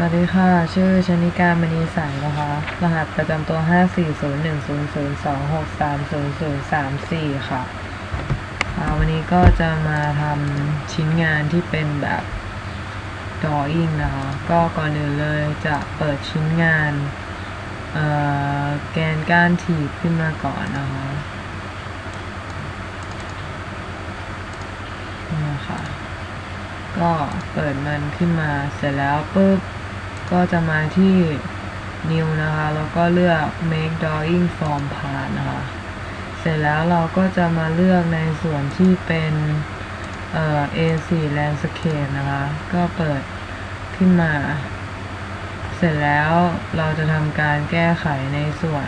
สวัสดีค่ะ ชื่อชนิการมณีใสนะคะ รหัสประจำตัว 5401002630034 ค่ะอ่าวันนี้ก็จะมาทำชิ้นงานที่เป็นแบบ drawing นะคะ ก็ก่อนอื่นเลยจะเปิดชิ้นงานเอ่อแกนก้านถีบขึ้นมาก่อนนะคะนี่ค่ะ ก็เปิดมันขึ้นมาเสร็จแล้วปุ๊บ ก็จะมาที่ new นะคะ แล้วก็เลือก make drawing from part นะคะ เสร็จแล้วเราก็จะมาเลือกในส่วนที่เป็นเอ่อ A4 landscape นะคะ ก็เปิดขึ้นมา เสร็จแล้วเราจะทำการแก้ไขในส่วน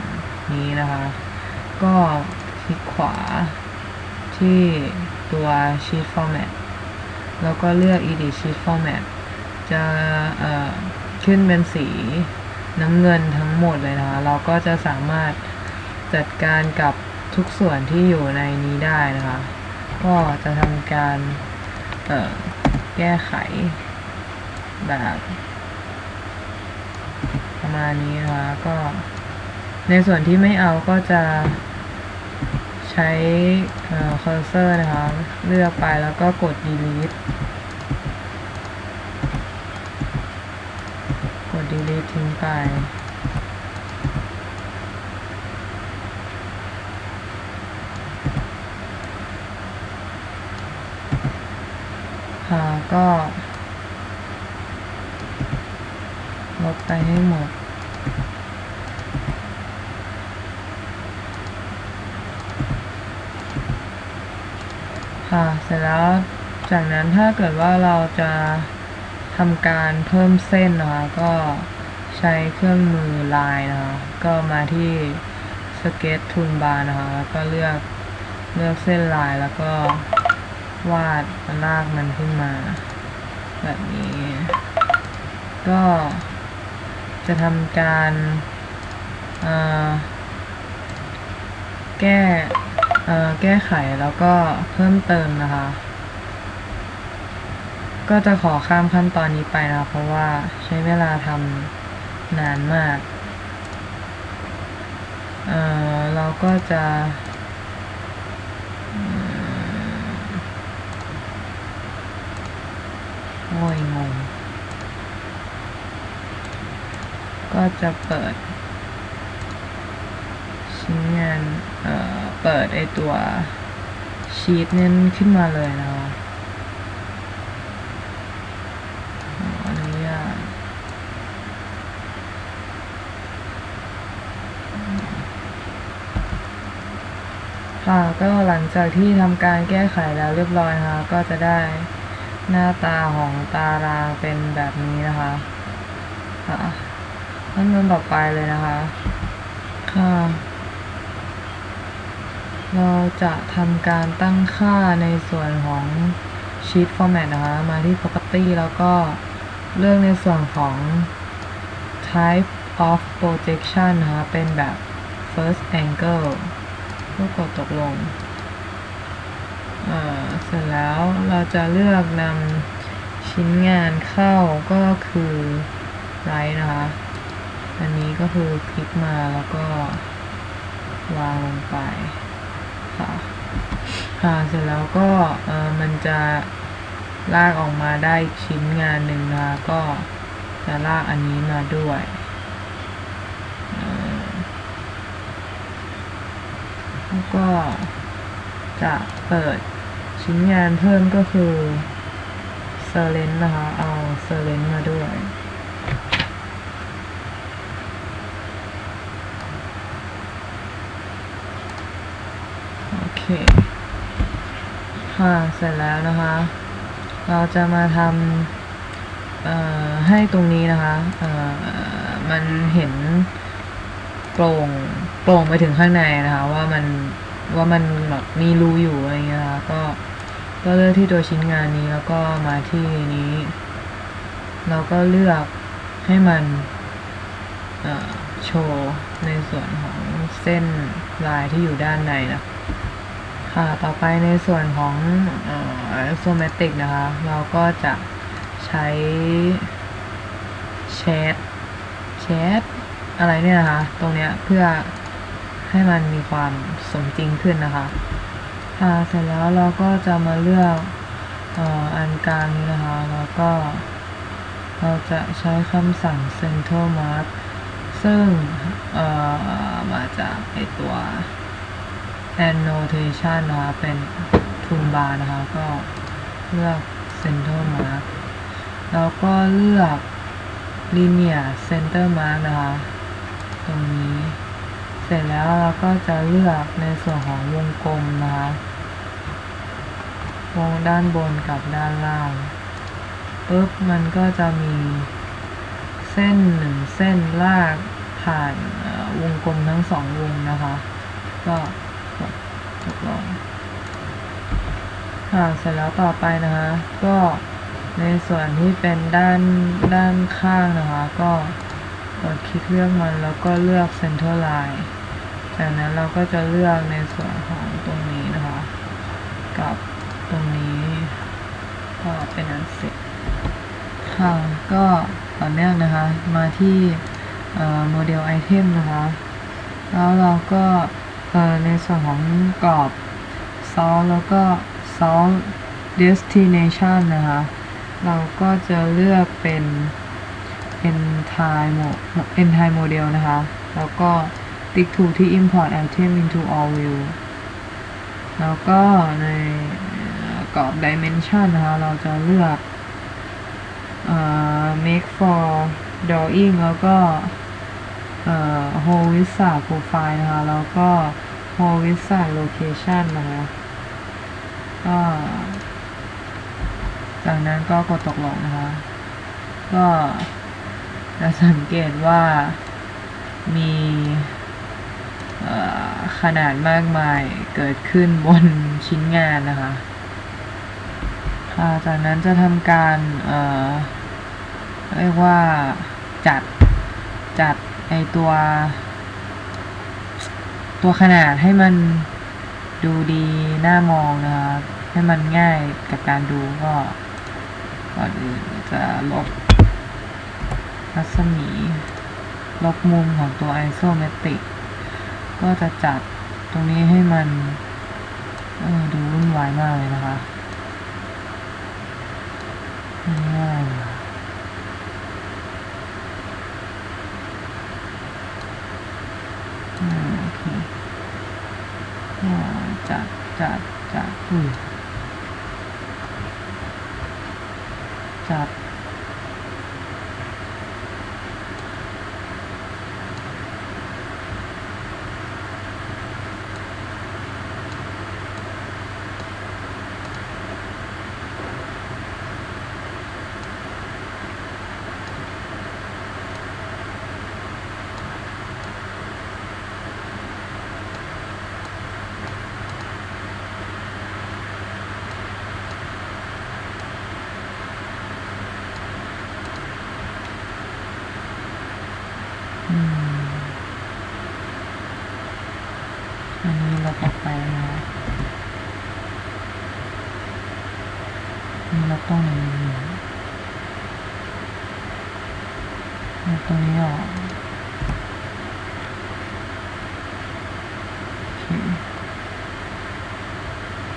นี้นะคะ ก็คลิกขวาที่ตัว sheet format แล้วก็เลือก edit sheet format จะเอ่อ ขึ้นเป็นสีน้ำเงินทั้งหมดเลยนะคะ เราก็จะสามารถจัดการกับทุกส่วนที่อยู่ในนี้ได้นะคะ ก็จะทำการแก้ไขแบบ ประมาณนี้นะคะ ก็ในส่วนที่ไม่เอาก็จะใช้เคอร์เซอร์นะคะ เลือกไปแล้วก็กด delete กด delete ทิ้งไป ค่ะก็ ลบไปให้หมดค่ะเสร็จแล้วจากนั้นถ้าเกิดว่าเราจะทำการเพิ่มเส้นนะคะก็ ใช้เครื่องมือลายนะคะก็มาที่ Sketch Toolbar นะคะแล้วก็เลือกเลือกเส้นลายแล้วก็วาดลากมันขึ้นมา แบบนี้ ก็จะทำการแก้แก้ไขแล้วก็เพิ่มเติมนะคะ ก็จะขอข้ามขั้นตอนนี้ไปนะเพราะว่าใช้เวลาทำ นานมากเอ่อเราก็จะโอ้ยงง ก็จะเปิด ชิ้นงานเอ่อเปิดไอตัวชีตนั้นขึ้นมาเลยนะคะขออนุญาต ค่ะ ก็หลังจากที่ทำการแก้ไขแล้วเรียบร้อยนะคะก็จะได้หน้าตาของตารางเป็นแบบนี้นะคะค่ะขั้นตอนต่อไปเลยนะคะ ค่ะ เราจะทำการตั้งค่าในส่วนของ sheet format นะคะ มาที่ property แล้วก็เลือกในส่วนของ type of projection นะคะ เป็นแบบ first angle ก็กดตกลง เสร็จแล้วเราจะเลือกนำชิ้นงานเข้าก็คือ right นะคะ อันนี้ก็คือคลิกมาแล้วก็วางลงไปค่ะค่ะเสร็จแล้วก็เออมันจะลากออกมาได้ชิ้นงานหนึ่งนะคะก็จะลากอันนี้มาด้วยเอ่อ แล้วก็จะเปิดชิ้นงานเพิ่มก็คือเซเลนนะคะ เอาเซเลนมาด้วยโอเค ค่ะเสร็จแล้วนะคะ เราจะมาทำให้ตรงนี้นะคะมันเห็น ปร่งโปร่งไปถึงข้างในนะคะ ว่ามันว่ามันแบบมีรูอยู่อะไรเงี้ยนะคะก็ก็เลือกที่ตัวชิ้นงานนี้แล้วก็มาที่นี้ เราก็เลือกให้มันโชว์ในส่วนของเส้นลายที่อยู่ด้านในนะค่ะ ต่อไปในส่วนของเอ่อ isometric นะคะ เราก็จะใช้ช chat chat อะไรเนี่ยนะคะ ตรงเนี้ยเพื่อให้มันมีความสมจริงขึ้นนะคะอ่าเสร็จแล้วเราก็จะมาเลือกเอ่ออันกลางนี้นะคะ แล้วก็เราจะใช้คำสั่ง center mark ซึ่งเอ่อมาจากไอตัว annotation นะคะ เป็น toolbar นะคะ ก็เลือก center mark แล้วก็เลือก linear center mark นะคะ ตรงนี้ เสร็จแล้วเราก็จะเลือกในส่วนของวงกลมนะคะวงด้านบนกับด้านล่างปุ๊บมันก็จะมีเส้นหนึ่งเส้นลากผ่านวงกลมทั้งสองวงนะคะ ก็กดตกลงค่ะเสร็จแล้วต่อไปนะคะ ก็ในส่วนที่เป็นด้านด้านข้างนะคะ ก็ กดคลิกเลือกมันแล้วก็เลือก center line จากนั้นเราก็จะเลือกในส่วนของตรงนี้นะคะ กับตรงนี้ก็เป็นอันเสร็จค่ะก็ต่อเนื่องนะคะ มาที่โมเดลไอเทมนะคะ แล้วเราก็ในส่วนของกรอบซอสแล้วก็ s o u t Destination นะคะ เราก็จะเลือกเป็น entire mo entire model นะคะ แล้วก็ติ๊กถูที่ import item into all view แล้วก็ในเอ่อกรอบ dimension นะคะ เราจะเลือกเอ่อ make for drawing แล้วก็เอ่อ whole visa profile นะคะ แล้วก็ whole visa location นะคะก็จากนั้นก็กดตกลงนะคะ ก็ จะสังเกตว่ามีขนาดมากมายเกิดขึ้นบนชิ้นงานนะคะค่ะจากนั้นจะทำการเเรียกว่าจัดจัดไอตัว ตัวขนาดให้มันดูดีน่ามองนะคะให้มันง่ายกับการดูก็ก่อนอื่นจะลบ รัศมี ลบมุมของตัว isometric ก็จะจัดตรงนี้ให้มันเออดูวุ่นวายมากเลยนะคะง่ายโอเคจัดจัดจัดอุ้ยจัดอืมอันนี้ลบออกไปนะนี่ลบ ตรงนี้ตรงนี้ออก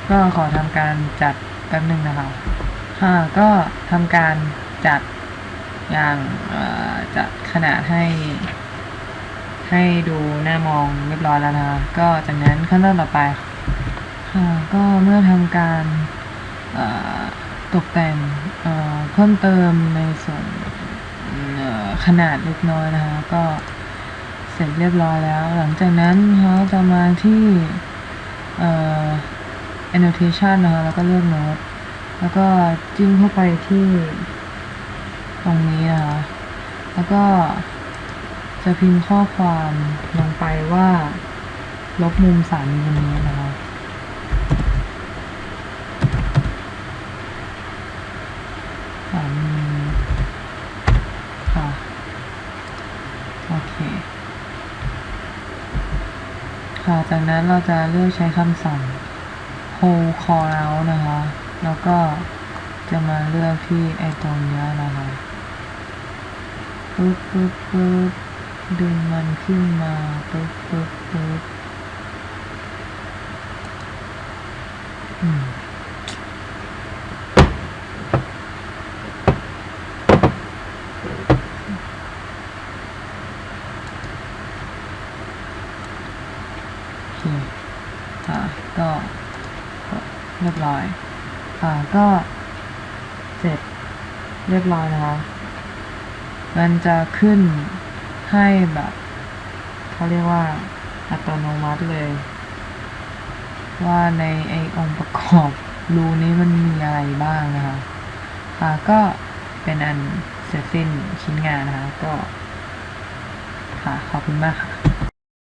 ก็ขอทำการจัดแป๊บหนึ่งนะคะค่ะก็ทำการจัดอย่างจัดขนาดให้ให้ดูหน้ามองเรียบร้อยแล้วนะคะก็จากนั้นขั้นตอนต่อไปค่ะก็เมื่อทำการ ตกแต่งเอ่อเพิ่มเติมในส่วนขนาดเล็กน้อยนะคะ ก็เสร็จเรียบร้อยแล้ว หลังจากนั้นเขาจะมาที่เอ่อ annotation นะคะ แล้วก็เลือกโน้ต แล้วก็จิ้มเข้าไปที่ตรงนี้นะคะ แล้วก็จะพิมพ์ข้อความลงไปว่า ลบมุมสามมิลลิเมตรนะคะสามมิลลิเมตรค่ะ โอเค ค่ะจากนั้นเราจะเลือกใช้คำสั่ง hold call out นะคะ แล้วก็จะมาเลือกที่ไอตรงนี้นะคะปึ๊บปึ๊บปึ๊บดึงมันขึ้นมาปึ๊บปึ๊บปึ๊บอืม โอเค อ่า ก็ เรียบร้อย อ่า ก็เสร็จเรียบร้อยนะคะ มันจะขึ้นให้แบบเขาเรียกว่าอัตโนมัติเลย ว่าในไอองค์ประกอบรูนี้มันมีอะไรบ้างนะคะ ค่ะ ก็เป็นอันเสร็จสิ้นชิ้นงานนะคะ ก็ ค่ะ ขอบคุณมากค่ะ